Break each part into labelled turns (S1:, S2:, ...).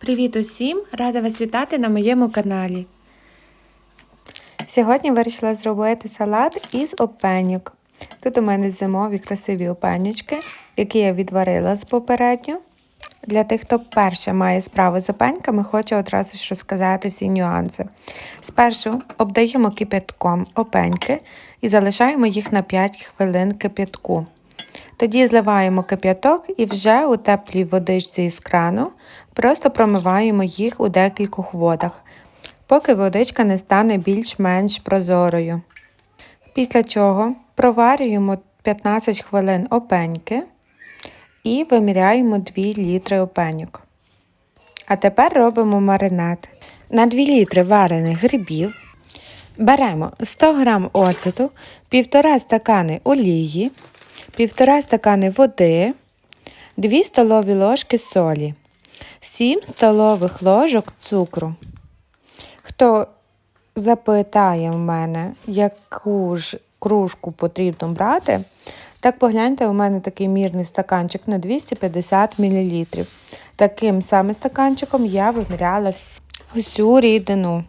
S1: Привіт усім! Рада вас вітати на моєму каналі. Сьогодні вирішила зробити салат із опеньок. Тут у мене зимові красиві опенючки, які я відварила з попередньо. Для тих, хто вперше має справу з опеньками, хочу одразу ж розказати всі нюанси. Спершу обдаємо кипятком опеньки і залишаємо їх на 5 хвилин кипятку. Тоді зливаємо кип'яток і вже у теплій водичці із крану просто промиваємо їх у декількох водах, поки водичка не стане більш-менш прозорою. Після чого проварюємо 15 хвилин опеньки і виміряємо 2 літри опеньок. А тепер робимо маринад. На 2 літри варених грибів беремо 100 г оцету, 1,5 стакани олії, 1,5 стакани води, 2 столові ложки солі, 7 столових ложок цукру. Хто запитає в мене, яку ж кружку потрібно брати, так погляньте, у мене такий мірний стаканчик на 250 мл. Таким самим стаканчиком я виміряла вс- всю рідину.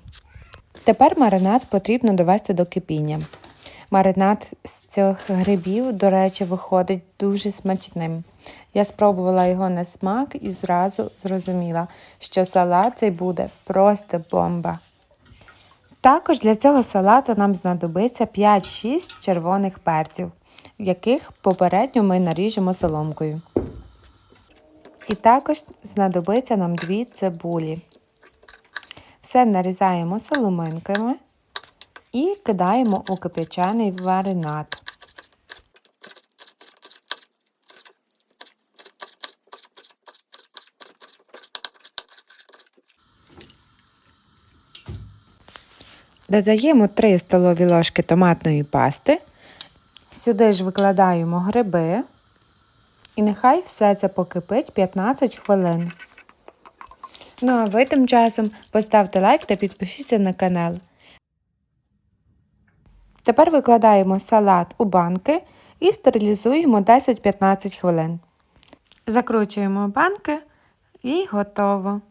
S1: Тепер маринад потрібно довести до кипіння. Маринад з цих грибів, до речі, виходить дуже смачним. Я спробувала його на смак і зразу зрозуміла, що салат цей буде просто бомба. Також для цього салату нам знадобиться 5-6 червоних перців, яких попередньо ми наріжемо соломкою. І також знадобиться нам 2 цибулі. Все нарізаємо соломинками і кидаємо у кип'ячений маринад. Додаємо 3 столові ложки томатної пасти. Сюди ж викладаємо гриби. І нехай все це покипить 15 хвилин. Ну а ви тим часом поставте лайк та підпишіться на канал. Тепер викладаємо салат у банки і стерилізуємо 10-15 хвилин. Закручуємо банки і готово.